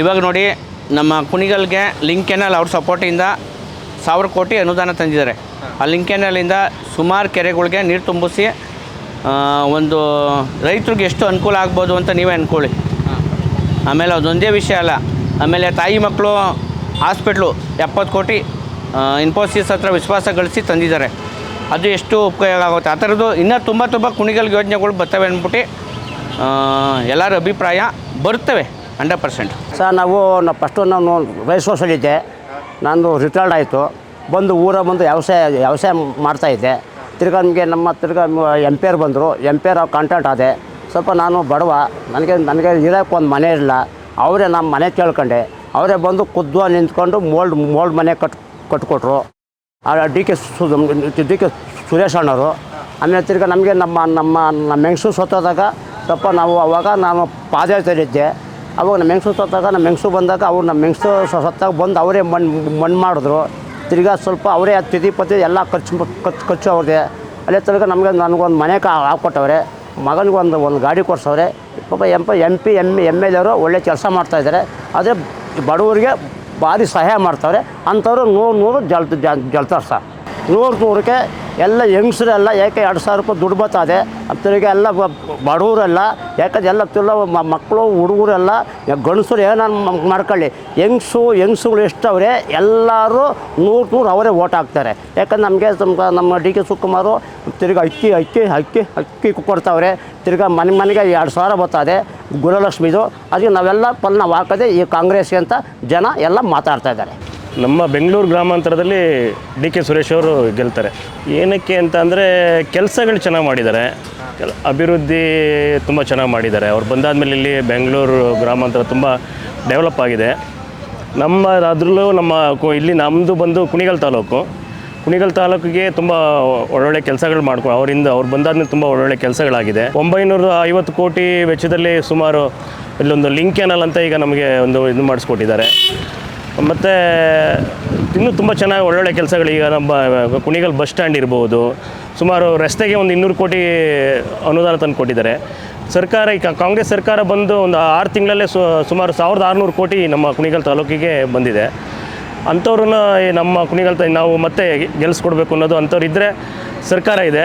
ಇವಾಗ ನೋಡಿ, ನಮ್ಮ ಕುಣಿಗಲ್ಗೆ ಲಿಂಕ್ ಕೆನಲ್ ಅವ್ರ ಸಪೋರ್ಟಿಂದ ಸಾವಿರ ಕೋಟಿ ಅನುದಾನ ತಂದಿದ್ದಾರೆ. ಆ ಲಿಂಕ್ ಕೆನಲಿಂದ ಸುಮಾರು ಕೆರೆಗಳಿಗೆ ನೀರು ತುಂಬಿಸಿ ಒಂದು ರೈತರಿಗೆ ಎಷ್ಟು ಅನುಕೂಲ ಆಗ್ಬೋದು ಅಂತ ನೀವೇ ಅಂದ್ಕೊಳ್ಳಿ ಆಮೇಲೆ ಅದೊಂದೇ ವಿಷಯ ಅಲ್ಲ, ಆಮೇಲೆ ತಾಯಿ ಮಕ್ಕಳು ಹಾಸ್ಪಿಟ್ಲು ಎಪ್ಪತ್ತು ಕೋಟಿ ಇನ್ಫೋಸಿಸ್ ಹತ್ರ ವಿಶ್ವಾಸ ಗಳಿಸಿ ತಂದಿದ್ದಾರೆ. ಅದು ಎಷ್ಟು ಉಪಯೋಗ ಆಗುತ್ತೆ? ಆ ಥರದ್ದು ಇನ್ನೂ ತುಂಬ ತುಂಬ ಕುಣಿಗಲ್ ಯೋಜನೆಗಳು ಬರ್ತವೆ ಅಂದ್ಬಿಟ್ಟು ಎಲ್ಲರ ಅಭಿಪ್ರಾಯ ಬರ್ತವೆ ಹಂಡ್ರೆಡ್ ಪರ್ಸೆಂಟ್. ಸರ್, ನಾವು ನಾವು ಫಸ್ಟು ನಾನು ರೈಸ್ ಸೋಸಲ್ಲಿದ್ದೆ ನಂದು ರಿಟೈರ್ಡ್ ಆಯಿತು. ಬಂದು ಊರ ಬಂದು ವ್ಯವಸಾಯ ವ್ಯವಸಾಯ ಮಾಡ್ತಾಯಿದ್ದೆ ತಿರ್ಗಾ ನಮಗೆ ನಮ್ಮ ತಿರ್ಗಾ ಆರ್ ಬಂದರು. ಪಿ ಆರ್ ಕಾಂಟ್ಯಾಕ್ಟ್ ಆದೆ. ಸ್ವಲ್ಪ ನಾನು ಬಡವ. ನನಗೆ ನನಗೆ ಇರೋಕ್ಕೆ ಒಂದು ಮನೆ ಇಲ್ಲ. ಅವರೇ ನಮ್ಮ ಮನೆ ಕೇಳ್ಕೊಂಡೆ. ಅವರೇ ಬಂದು ಖುದ್ದು ನಿಂತ್ಕೊಂಡು ಮೋಲ್ಡ್ ಮೋಲ್ಡ್ ಮನೆ ಕಟ್, ಕಟ್ಕೊಟ್ರು. ಡಿ ಕೆ ಸು ಡಿ ಕೆ ಸುರೇಶ್ ಅಣ್ಣವರು. ಆಮೇಲೆ ತಿರ್ಗಾ ನಮಗೆ ನಮ್ಮ ನಮ್ಮ ನಮ್ಮ ಹೆಂಗಸು ಸತ್ತೋದಾಗ ಸ್ವಲ್ಪ ನಾವು ಅವಾಗ ನಾನು ಪಾದಯಾತ್ರೆಯಲ್ಲಿದ್ದೆ ಅವಾಗ ನಮ್ಮ ಹೆಂಗಸು ಸತ್ತಾಗ ನಮ್ಮ ಹೆಂಗಸು ಬಂದಾಗ ಅವ್ರು ನಮ್ಮ ಹೆಂಗಸು ಸತ್ತಾಗ ಬಂದು ಅವರೇ ಮಣ್ಣು ಮಣ್ಣು ಮಾಡಿದ್ರು. ತಿರ್ಗಾ ಸ್ವಲ್ಪ ಅವರೇ ತಿಥಿ ಪತಿ ಎಲ್ಲ ಖರ್ಚು ಖರ್ಚು ಖರ್ಚು ಅವ್ರದ್ದೆ. ಅಲ್ಲೇ ತನಕ ನಮಗೆ ನನಗೊಂದು ಮನೆ ಹಾಕ್ಕೊಟ್ಟವ್ರೆ ಮಗನಿಗೆ ಒಂದು ಗಾಡಿ ಕೊಡ್ಸವ್ರೆ. ಪಾಪ M P M P M M L ಎರು ಒಳ್ಳೆ ಕೆಲಸ ಮಾಡ್ತಾಯಿದ್ದಾರೆ ಅದೇ ಬಡವರಿಗೆ ಭಾರಿ ಸಹಾಯ ಮಾಡ್ತಾವ್ರೆ. ಅಂಥವ್ರು ನೂರು ನೂರು ಜಲ್ ಜಲ್ತಾರೆ ಸರ್. ನೂರು, ನೂರಕ್ಕೆ ಎಲ್ಲ ಹೆಂಗಸರೆಲ್ಲ ಯಾಕೆ ಎರಡು ಸಾವಿರ ರೂಪಾಯಿ ದುಡ್ಡು ಬರ್ತದೆ ತಿರುಗಿ ಎಲ್ಲ ಬಡವರೆಲ್ಲ, ಯಾಕಂದ್ರೆ ಎಲ್ಲ ತಿಲ್ಲ ಮಕ್ಕಳು, ಹುಡುಗರೆಲ್ಲ ಗಂಡಸರು ಏನಾರು ಮಾಡ್ಕೊಳ್ಳಿ. ಹೆಂಗಸು, ಹೆಂಗಸುಗಳು ಎಷ್ಟವ್ರೆ, ಎಲ್ಲರೂ ನೂರು ನೂರು ಅವರೇ ಓಟ್ ಹಾಕ್ತಾರೆ. ಯಾಕಂದ್ರೆ ನಮಗೆ ನಮ್ಮ ನಮ್ಮ ಡಿ ಕೆ ಶಿವಕುಮಾರು ತಿರ್ಗಿ ಅಕ್ಕಿ ಅಕ್ಕಿ ಅಕ್ಕಿ ಅಕ್ಕಿ ಕೊಡ್ತಾವ್ರೆ. ತಿರ್ಗಿ ಮನೆ ಮನೆಗೆ ಎರಡು ಸಾವಿರ ಬರ್ತದೆ ಗುರುಲಕ್ಷ್ಮಿದು ಅದಕ್ಕೆ ನಾವೆಲ್ಲ ಪಲ್ ನಾವು ಹಾಕೋದೆ ಈ ಕಾಂಗ್ರೆಸ್ಗೆ ಅಂತ ಜನ ಎಲ್ಲ ಮಾತಾಡ್ತಾ ಇದ್ದಾರೆ. ನಮ್ಮ ಬೆಂಗಳೂರು ಗ್ರಾಮಾಂತರದಲ್ಲಿ ಡಿ ಕೆ ಸುರೇಶ್ ಅವರು ಗೆಲ್ತಾರೆ. ಏನಕ್ಕೆ ಅಂತ ಅಂದರೆ ಕೆಲಸಗಳು ಚೆನ್ನಾಗಿ ಮಾಡಿದ್ದಾರೆ. ಅಭಿವೃದ್ಧಿ ತುಂಬ ಚೆನ್ನಾಗಿ ಮಾಡಿದ್ದಾರೆ. ಅವ್ರು ಬಂದಾದಮೇಲೆ ಇಲ್ಲಿ ಬೆಂಗಳೂರು ಗ್ರಾಮಾಂತರ ತುಂಬ ಡೆವಲಪ್ ಆಗಿದೆ. ನಮ್ಮ ಅದರಲ್ಲೂ ನಮ್ಮ ಇಲ್ಲಿ ನಮ್ಮದು ಬಂದು ಕುಣಿಗಲ್ ತಾಲೂಕು. ಕುಣಿಗಲ್ ತಾಲೂಕಿಗೆ ತುಂಬ ಒಳ್ಳೊಳ್ಳೆ ಕೆಲಸಗಳು ಮಾಡ್ಕೊ ಅವರಿಂದ ಅವ್ರು ಬಂದಾದ್ಮೇಲೆ ತುಂಬ ಒಳ್ಳೊಳ್ಳೆ ಕೆಲಸಗಳಾಗಿದೆ. ಒಂಬೈನೂರ ಐವತ್ತು ಕೋಟಿ ವೆಚ್ಚದಲ್ಲಿ ಸುಮಾರು ಇಲ್ಲೊಂದು ಲಿಂಕ್ ಕೆನಲ್ ಅಂತ ಈಗ ನಮಗೆ ಒಂದು ಇದು ಮಾಡಿಸ್ಕೊಟ್ಟಿದ್ದಾರೆ. ಮತ್ತು ಇನ್ನೂ ತುಂಬ ಚೆನ್ನಾಗಿ ಒಳ್ಳೊಳ್ಳೆ ಕೆಲಸಗಳು. ಈಗ ನಮ್ಮ ಕುಣಿಗಲ್ ಬಸ್ ಸ್ಟ್ಯಾಂಡ್ ಇರ್ಬೋದು. ಸುಮಾರು ರಸ್ತೆಗೆ ಒಂದು ಇನ್ನೂರು ಕೋಟಿ ಅನುದಾನ ತಂದು ಕೊಟ್ಟಿದ್ದಾರೆ. ಸರ್ಕಾರ, ಈಗ ಕಾಂಗ್ರೆಸ್ ಸರ್ಕಾರ ಬಂದು ಒಂದು ಆರು ತಿಂಗಳಲ್ಲೇ ಸುಮಾರು ಸಾವಿರದ ಆರುನೂರು ಕೋಟಿ ನಮ್ಮ ಕುಣಿಗಲ್ ತಾಲೂಕಿಗೆ ಬಂದಿದೆ. ಅಂಥವ್ರನ್ನ ನಮ್ಮ ಕುಣಿಗಲ್ ನಾವು ಮತ್ತೆ ಗೆಲ್ಲಿಸ್ಕೊಡ್ಬೇಕು ಅನ್ನೋದು ಅಂಥವ್ರು ಇದ್ದರೆ ಸರ್ಕಾರ ಇದೆ.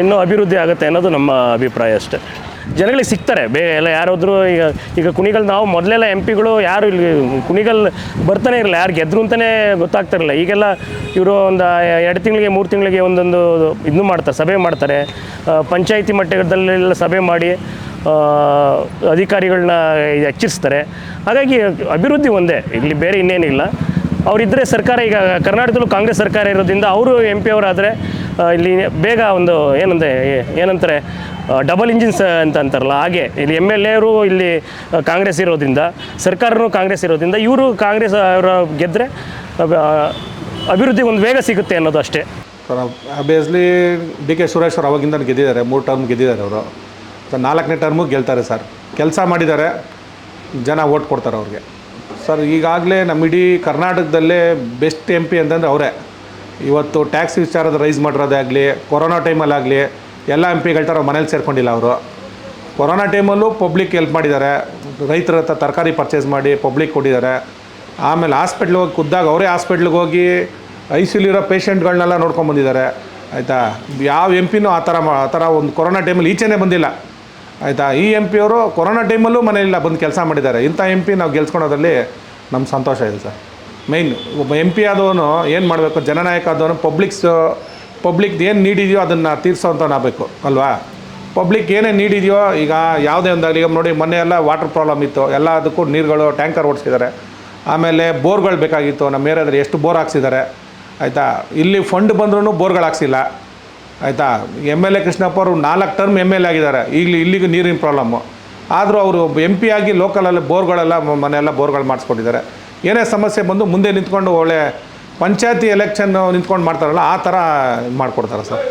ಇನ್ನೂ ಅಭಿವೃದ್ಧಿ ಆಗುತ್ತೆ ಅನ್ನೋದು ನಮ್ಮ ಅಭಿಪ್ರಾಯ ಅಷ್ಟೇ. ಜನಗಳಿಗೆ ಸಿಗ್ತಾರೆ. ಬೇ ಎಲ್ಲ ಯಾರಾದರೂ ಈಗ ಈಗ ಕುಣಿಗಲ್ ನಾವು ಮೊದಲೆಲ್ಲ ಎಂ ಪಿಗಳು ಯಾರು ಇಲ್ಲಿ ಕುಣಿಗಲ್ ಬರ್ತಾನೆ ಇರಲಿಲ್ಲ. ಯಾರು ಗೆದ್ರು ಅಂತಲೇ ಗೊತ್ತಾಗ್ತಿರಲಿಲ್ಲ. ಈಗೆಲ್ಲ ಇವರು ಒಂದು ಎರಡು ತಿಂಗಳಿಗೆ, ಮೂರು ತಿಂಗಳಿಗೆ ಒಂದೊಂದು ಇದನ್ನು ಮಾಡ್ತಾರೆ, ಸಭೆ ಮಾಡ್ತಾರೆ. ಪಂಚಾಯಿತಿ ಮಟ್ಟದಲ್ಲೆಲ್ಲ ಸಭೆ ಮಾಡಿ ಅಧಿಕಾರಿಗಳನ್ನ ಎಚ್ಚರಿಸ್ತಾರೆ. ಹಾಗಾಗಿ ಅಭಿವೃದ್ಧಿ ಒಂದೇ. ಇಲ್ಲಿ ಬೇರೆ ಇನ್ನೇನಿಲ್ಲ. ಅವರಿದ್ದರೆ ಸರ್ಕಾರ ಈಗ ಕರ್ನಾಟಕದಲ್ಲೂ ಕಾಂಗ್ರೆಸ್ ಸರ್ಕಾರ ಇರೋದ್ರಿಂದ ಅವರು ಎಂ ಪಿ ಅವರಾದರೆ ಇಲ್ಲಿ ಬೇಗ ಒಂದು ಏನಂದರೆ, ಏನಂತಾರೆ ಡಬಲ್ ಇಂಜಿನ್ಸ್ ಅಂತ ಅಂತಾರಲ್ಲ, ಹಾಗೆ. ಇಲ್ಲಿ ಎಂ ಎಲ್ ಎರು ಇಲ್ಲಿ ಕಾಂಗ್ರೆಸ್ ಇರೋದ್ರಿಂದ, ಸರ್ಕಾರನು ಕಾಂಗ್ರೆಸ್ ಇರೋದ್ರಿಂದ, ಇವರು ಕಾಂಗ್ರೆಸ್ ಅವರ ಗೆದ್ದರೆ ಅಭಿವೃದ್ಧಿ ಒಂದು ವೇಗ ಸಿಗುತ್ತೆ ಅನ್ನೋದು ಅಷ್ಟೇ. Sir obviously D K Suresh ಅವರು ಅವಾಗಿಂದ ಗೆದ್ದಿದ್ದಾರೆ, ಮೂರು ಟರ್ಮ್ ಗೆದ್ದಿದ್ದಾರೆ ಅವರು. ಸರ್, ನಾಲ್ಕನೇ ಟರ್ಮು ಗೆಲ್ತಾರೆ ಸರ್. ಕೆಲಸ ಮಾಡಿದ್ದಾರೆ, ಜನ ಓಟ್ ಕೊಡ್ತಾರೆ ಅವ್ರಿಗೆ. ಸರ್, ಈಗಾಗಲೇ ನಮ್ಮ ಇಡೀ ಕರ್ನಾಟಕದಲ್ಲೇ ಬೆಸ್ಟ್ ಎಂ ಪಿ ಅಂತಂದರೆ ಅವರೇ. ಇವತ್ತು ಟ್ಯಾಕ್ಸ್ ವಿಚಾರದ ರೈಸ್ ಮಾಡಿರೋದೇ ಆಗಲಿ, ಕೊರೋನಾ ಟೈಮಲ್ಲಾಗಲಿ ಎಲ್ಲ ಎಂ ಪಿಗಳ ಥರ ಮನೇಲಿ ಸೇರ್ಕೊಂಡಿಲ್ಲ ಅವರು. ಕೊರೋನಾ ಟೈಮಲ್ಲೂ ಪಬ್ಲಿಕ್ ಹೆಲ್ಪ್ ಮಾಡಿದ್ದಾರೆ. ರೈತರ ಹತ್ರ ತರಕಾರಿ ಪರ್ಚೇಸ್ ಮಾಡಿ ಪಬ್ಲಿಕ್ ಕೊಟ್ಟಿದ್ದಾರೆ. ಆಮೇಲೆ ಹಾಸ್ಪಿಟ್ಲಿಗೆ ಹೋಗಿ ಕುದ್ದಾಗ ಅವರೇ ಹಾಸ್ಪಿಟ್ಲಿಗೆ ಹೋಗಿ ಐ ಸಿ ಇರೋ ಪೇಷಂಟ್ಗಳನ್ನೆಲ್ಲ ನೋಡ್ಕೊಂಬಂದಿದ್ದಾರೆ ಆಯಿತಾ? ಯಾವ ಎಂ ಪಿನೂ ಆ ಥರ ಆ ಥರ ಒಂದು ಕೊರೋನಾ ಟೈಮಲ್ಲಿ ಈಚೆನೇ ಬಂದಿಲ್ಲ. ಆಯಿತಾ? ಈ ಎಂ ಪಿ ಅವರು ಕೊರೋನಾ ಟೈಮಲ್ಲೂ ಮನೆಯಲ್ಲ ಬಂದು ಕೆಲಸ ಮಾಡಿದ್ದಾರೆ. ಇಂಥ ಎಂ ಪಿ ನಾವು ಗೆಲ್ಸ್ಕೊಳೋದ್ರಲ್ಲಿ ನಮ್ಗೆ ಸಂತೋಷ ಇದೆ ಸರ್. ಮೈನ್ ಒಬ್ಬ ಎಂ ಪಿ ಆದವನು ಏನು ಮಾಡಬೇಕು? ಜನನಾಯಕ ಆದವನು ಪಬ್ಲಿಕ್ಸ್ ಪಬ್ಲಿಕ್ದು ಏನು ನೀಡಿದೆಯೋ ಅದನ್ನು ತೀರ್ಸೋಂಥವ್ನಾಗಬೇಕು ಅಲ್ವಾ? ಪಬ್ಲಿಕ್ ಏನೇ ನೀಡಿದೆಯೋ, ಈಗ ಯಾವುದೇ ಒಂದಾಗಲಿ, ಈಗ ನೋಡಿ ಮೊನ್ನೆ ಎಲ್ಲ ವಾಟರ್ ಪ್ರಾಬ್ಲಮ್ ಇತ್ತು, ಎಲ್ಲ ಅದಕ್ಕೂ ನೀರುಗಳು ಟ್ಯಾಂಕರ್ ಓಡಿಸಿದ್ದಾರೆ. ಆಮೇಲೆ ಬೋರ್ಗಳು ಬೇಕಾಗಿತ್ತು, ನಮ್ಮ ಏರಿಯಾದಲ್ಲಿ ಎಷ್ಟು ಬೋರ್ ಹಾಕ್ಸಿದ್ದಾರೆ, ಆಯಿತಾ? ಇಲ್ಲಿ ಫಂಡ್ ಬಂದ್ರೂ ಬೋರ್ಗಳು ಹಾಕ್ಸಿಲ್ಲ, ಆಯಿತಾ? ಎಂ ಎಲ್ ಎ ಕೃಷ್ಣಪ್ಪ ಅವರು ನಾಲ್ಕು ಟರ್ಮ್ ಎಂ ಎಲ್ ಎ ಆಗಿದ್ದಾರೆ, ಈಗಲೂ ಇಲ್ಲಿಗೂ ನೀರಿನ ಪ್ರಾಬ್ಲಮ್ಮು ಆದರೂ ಅವರು ಎಂ ಪಿ ಆಗಿ ಲೋಕಲಲ್ಲಿ ಬೋರ್ಗಳೆಲ್ಲ, ಮನೆಯೆಲ್ಲ ಬೋರ್ಗಳು ಮಾಡಿಸ್ಕೊಟ್ಟಿದ್ದಾರೆ ಏನೇ ಸಮಸ್ಯೆ ಬಂದು ಮುಂದೆ ನಿಂತ್ಕೊಂಡು ಒಳ್ಳೆ ಪಂಚಾಯತಿ ಎಲೆಕ್ಷನ್ ನಿಂತ್ಕೊಂಡು ಮಾಡ್ತಾರಲ್ಲ ಆ ಥರ ಮಾಡಿಕೊಡ್ತಾರೆ ಸರ್.